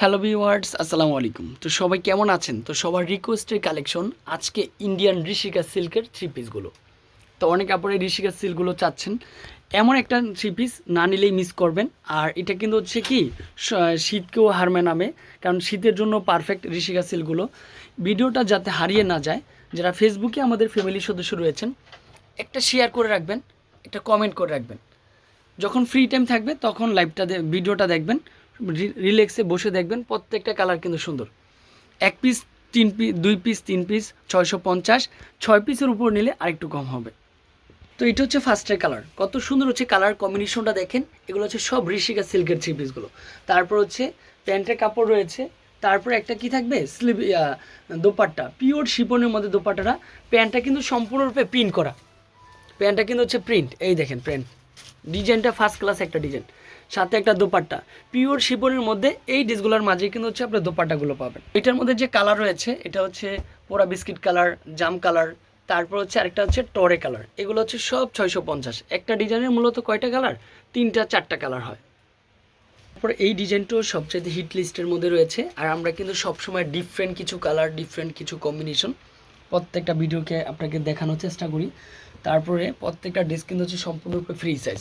Hello viewers আসসালামু আলাইকুম। তো সবাই কেমন আছেন? তো সবার রিকোয়েস্টের কালেকশন আজকে ইন্ডিয়ান ঋষিকা সিল্কের থ্রি পিসগুলো তো অনেক আপনারা ঋষিকা সিল্কগুলো চাচ্ছেন। এমন একটা থ্রি পিস না নিলেই মিস করবেন। আর এটা কিন্তু হচ্ছে কি শীতকেও হারমে নামে। কারণ শীতের জন্য পারফেক্ট ঋষিকা সিল্কগুলো ভিডিওটা যাতে হারিয়ে না যায়, যারা ফেসবুকে আমাদের ফ্যামিলির সদস্য রয়েছেন, একটা শেয়ার করে রাখবেন, একটা কমেন্ট করে রাখবেন। যখন ফ্রি টাইম থাকবে, তখন লাইভটা ভিডিওটা দেখবেন। রিল্যাক্সে বসে দেখবেন প্রত্যেকটা কালার কিন্তু সুন্দর। এক পিস তিন পিস দুই পিস তিন পিস ছয়শো পঞ্চাশ, ছয় পিসের উপর নিলে আরেকটু কম হবে। তো এটা হচ্ছে ফার্স্টের কালার কত সুন্দর হচ্ছে কালার কম্বিনেশনটা দেখেন। এগুলো হচ্ছে সব ঋষিকা সিল্কের থ্রি পিসগুলো তারপর হচ্ছে প্যান্টের কাপড় রয়েছে। তারপর একটা কি থাকবে? স্লিভ দোপাট্টা। পিওর শিপনের মধ্যে দোপাট্টাটা। প্যান্টটা কিন্তু সম্পূর্ণরূপে প্রিন্ট করা। প্যান্টটা কিন্তু হচ্ছে প্রিন্ট এই দেখেন প্যান্ট ডিজাইনটা ফার্স্ট ক্লাস একটা ডিজাইন। সাথে একটা দোপাট্টা। পিওর শিপনের মধ্যে এই ড্রেসগুলোর মাঝে কিন্তু হচ্ছে আপনার দোপাট্টাগুলো পাবেন। এটার মধ্যে যে কালার রয়েছে, এটা হচ্ছে পোড়া বিস্কিট কালার জাম কালার তারপর হচ্ছে আরেকটা হচ্ছে টরে কালার এগুলো হচ্ছে সব ছয়শো পঞ্চাশ। একটা ডিজাইনের মূলত কয়টা কালার তিনটা, চারটা কালার হয়। তারপর এই ডিজাইনটাও সবচেয়ে হিট লিস্টের মধ্যে রয়েছে। আর আমরা কিন্তু সবসময় ডিফারেন্ট কিছু কালার ডিফারেন্ট কিছু কম্বিনেশন প্রত্যেকটা ভিডিওকে আপনাকে দেখানোর চেষ্টা করি। তারপরে প্রত্যেকটা ড্রেস কিন্তু হচ্ছে সম্পূর্ণরূপে ফ্রি সাইজ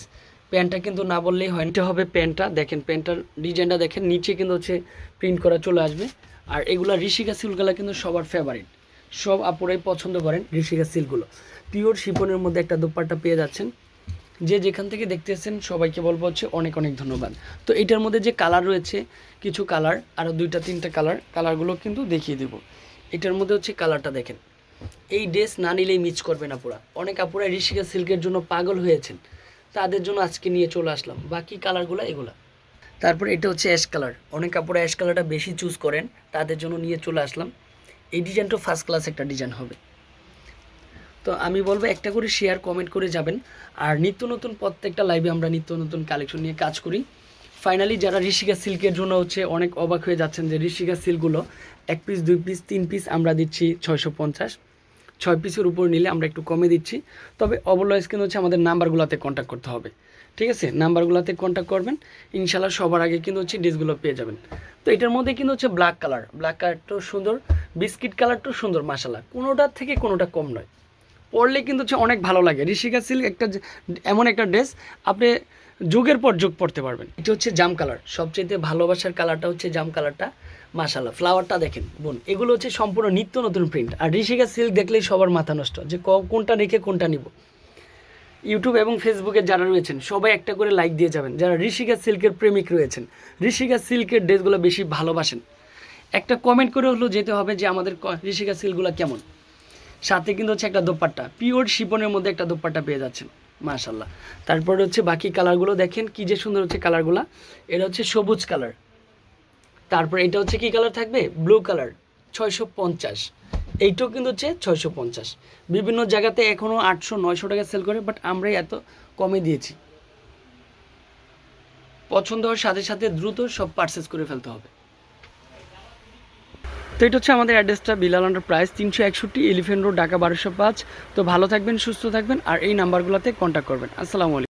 প্যান্টটা কিন্তু না বললেই হয় এটা হবে প্যান্টটা দেখেন প্যান্টটার ডিজাইনটা দেখেন, নিচে কিন্তু হচ্ছে প্রিন্ট করা চলে আসবে। আর এগুলা ঋষিকা সিল্কগুলো কিন্তু সবার ফেভারিট সব আপুরাই পছন্দ করেন ঋষিকা সিল্কগুলো। পিওর শিপনের মধ্যে একটা দোপাট্টা পেয়ে যাচ্ছেন। যে যেখান থেকে দেখতেছেন, সবাইকে বলব হচ্ছে অনেক অনেক ধন্যবাদ। তো এটার মধ্যে যে কালার রয়েছে, কিছু কালার আরও দুইটা তিনটা কালার কালারগুলো কিন্তু দেখিয়ে দেবো। এটার মধ্যে হচ্ছে কালারটা দেখেন। এই ড্রেস না নিলেই মিস করবে না পুরা। অনেক আপুরা ঋষিকা সিল্কের জন্য পাগল হয়েছেন। তাদের জন্য আজকে নিয়ে চলে আসলাম। বাকি কালারগুলো এগুলা। তারপরে এটা হচ্ছে অ্যাশ কালার। অনেক কাপড়ে অ্যাশ কালারটা বেশি চুজ করেন। তাদের জন্য নিয়ে চলে আসলাম। এই ডিজাইনটা ফার্স্ট ক্লাস একটা ডিজাইন হবে। তো আমি বলব একটা করে শেয়ার কমেন্ট করে যাবেন। আর নিত্য নতুন প্রত্যেকটা লাইভে আমরা নিত্য নতুন কালেকশন নিয়ে কাজ করি। ফাইনালি যারা ঋষিকা সিল্কের জন্য হচ্ছে অনেক অবাক হয়ে যাচ্ছেন যে ঋষিকা সিল্কগুলো এক পিস দুই পিস তিন পিস আমরা দিচ্ছি ছয়শো পঞ্চাশ। ছয় পিসের উপর নিলে আমরা একটু কমে দিচ্ছি। তবে অবলয়েস কিন্তু হচ্ছে আমাদের নাম্বারগুলোতে কন্ট্যাক্ট করতে হবে। ঠিক আছে? নাম্বারগুলোতে কন্ট্যাক্ট করবেন। ইনশাল্লাহ সবার আগে কিন্তু হচ্ছে ডিসগুলো পেয়ে যাবেন। তো এটার মধ্যে কিন্তু হচ্ছে ব্ল্যাক কালার ব্ল্যাক কালারটাও সুন্দর। বিস্কিট কালারটাও সুন্দর মাসালা কোনোটার থেকে কোনোটা কম নয়। পরলে কিন্তু হচ্ছে অনেক ভালো লাগে। ঋষিকা সিল্ক একটা এমন একটা ড্রেস আপনি যুগের পর যুগ পরতে পারবেন। এটা হচ্ছে জাম কালার। সবচেয়ে ভালোবাসার কালারটা হচ্ছে জাম কালারটা। মাশাল্লাহ ফ্লাওয়ারটা দেখেন, বোন। এগুলো হচ্ছে সম্পূর্ণ নিত্য নতুন প্রিন্ট আর ঋষিকা সিল্ক দেখলেই সবার মাথা নষ্ট যে কোনটা রেখে কোনটা নিব। ইউটিউব এবং ফেসবুকে যারা রয়েছেন, সবাই একটা করে লাইক দিয়ে যাবেন। যারা ঋষিকা সিল্কের প্রেমিক রয়েছেন, ঋষিকা সিল্কের ড্রেসগুলো বেশি ভালোবাসেন। একটা কমেন্ট করে হলেও যেতে হবে যে আমাদের ঋষিকা সিল্কগুলো কেমন। সাথে কিন্তু হচ্ছে একটা দোপাট্টা পিওর শিপনের মধ্যে একটা দোপাট্টা পেয়ে যাচ্ছেন। মাশাল্লাহ তারপরে হচ্ছে বাকি কালারগুলো দেখেন, কি যে সুন্দর হচ্ছে কালারগুলো এটা হচ্ছে সবুজ কালার তারপর এটা হচ্ছে কি কালার থাকবে? ব্লু কালার ছয়শো পঞ্চাশ। এইটাও কিন্তু হচ্ছে ছয়শো পঞ্চাশ। বিভিন্ন জায়গাতে এখনও আটশো, নয়শো টাকা সেল করে বাট আমরাই এত কমে দিয়েছি। পছন্দ হওয়ার সাথে সাথে দ্রুত সব পারচেস করে ফেলতে হবে। এটা হচ্ছে আমাদের অ্যাড্রেসটা বিলাল প্রাইস তিনশো একষট্টি এলিফেন্ট রোড ঢাকা বারোশো পাঁচ। তো ভালো থাকবেন, সুস্থ থাকবেন, আর এই নাম্বারগুলোতে কন্ট্যাক্ট করবেন। আসসালামু আলাইকুম।